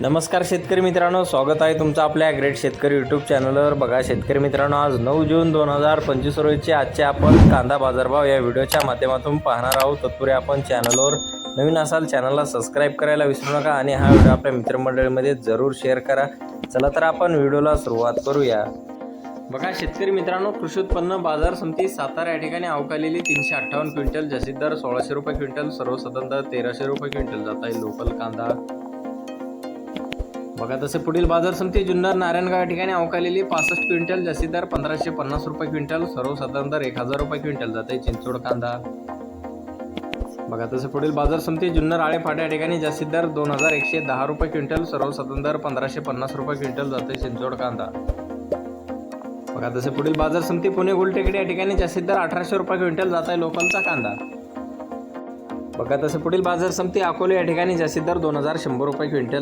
नमस्कार शेतकरी मित्रांनो स्वागत आहे तुमचं आपल्या ग्रेट शेतकरी यूट्यूब चॅनलवर बघा शेतकरी मित्रांनो आज नऊ जून दोन हजार पंचवीस रोजचे आजचे आपण कांदा बाजारभाव या व्हिडिओच्या माध्यमातून पाहणार आहोत. तत्पूर्वी आपण चॅनलवर नवीन असाल चॅनलला सबस्क्राईब करायला विसरू नका आणि हा व्हिडिओ आपल्या मित्रमंडळीमध्ये जरूर शेअर करा. चला तर आपण व्हिडिओला सुरुवात करूया. बघा शेतकरी मित्रांनो कृषी उत्पन्न बाजार समिती सातारा या ठिकाणी अवकालेली तीनशे अठ्ठावन्न क्विंटल जास्तीत दर सोळाशे रुपये क्विंटल सर्वसाधारण तेराशे रुपये क्विंटल जात आहे. लोकल कांदा बघा तसे पुढील बाजार समिती जुन्नर नारायणगाव ठिकाणी अवकालेली पासष्ट क्विंटल जास्तीत दर पंधराशे पन्नास रुपये क्विंटल सर्वसाधारण दर एक हजार रुपये क्विंटल जाते चिंचोड कांदा. बघा तसे पुढील बाजार समिती जुन्नर आळे फाट्या ठिकाणी जास्तीत दर दोन हजार एकशे दहा रुपये क्विंटल सर्वसाधारण दर पंधराशे पन्नास रुपये क्विंटल जाते चिंचोड कांदा. बघा तसे पुढील बाजार समिती पुणे गुलटेकडी या ठिकाणी जास्तीत दर अठराशे रुपये क्विंटल जात आहे लोकलचा कांदा. बघा तसे पुढील बाजार समिती अकोले या ठिकाणी जास्तीत दर दोन हजार शंभर रुपये क्विंटल